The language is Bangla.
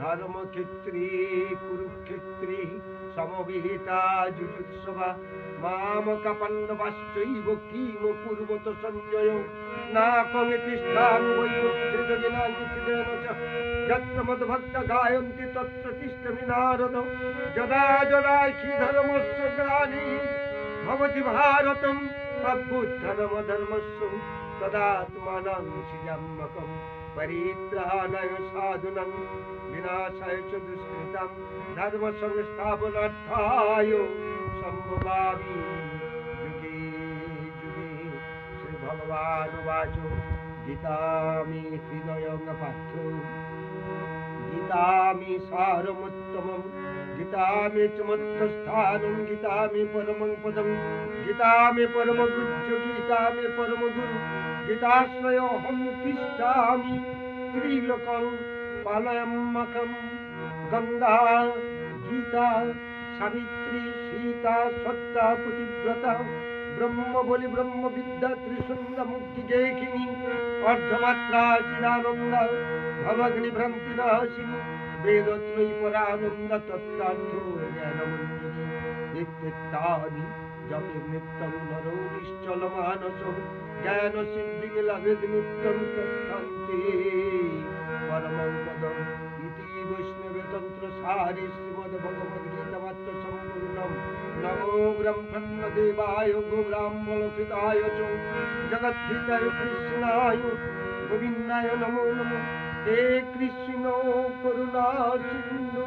ধর্মক্ষেত্রে কুরুক্ষেত্রে সমবেতা যুজুৎসবা মামক পাণ্ডবাশ্চৈব কিম পূর্বত সঞ্জয় না কঙে তিষ্ঠামি যত্র মদ্ভক্ত গায়ন্তি তত্র তিষ্ঠমি নারদ যদা যদা হি ধর্মস্য গ্লানি ভবতি ভারতম সিজাম্মকম পরিত্রাণায় সাধুনাং বিনাশায় চ দুষ্কৃতাম ধর্ম সংস্থাপনার্থায় সম্ভবামি যুগে যুগে শ্রী ভগবান উবাচ গীতামি হৃদয়ং পাত্র গীতামি সারমুত্তমম গীতামি চ মধ্যস্থানম গীতামি পরমং পদম গীতামি পরমগুজ্জ গীতামি পরমগুরু গীতাশ্রয়োহম তিষ্ঠামি ত্রিলোকং পালয়ম্মকম গঙ্গা গীতা সাবিত্রী সীতা সত্তা পতিব্রতা ব্রহ্ম বলি ব্রহ্ম বিদ্যা ত্রিসুন্দ মুক্তি গেখিনী অর্ধমাত্রা চিদানন্দ ভবগ্নি ভ্রান্তি নাশিনী বেদত্রয়ী পরানন্দ তত্ত্বার্থ জ্ঞানমন্দিনী। নিশ্চল মানস, জ্ঞান পরমং পদম ইতি বৈষ্ণবে তন্ত্র ভগবদ সম্পূর্ণম নমো ব্রহ্মণ্য দেবায় গো ব্রাহ্মণ কৃতায় চ জগদ্ধিতায় কৃষ্ণায় গোবিন্দায় নমো নমো হে কৃষ্ণ করুণা সিন্ধু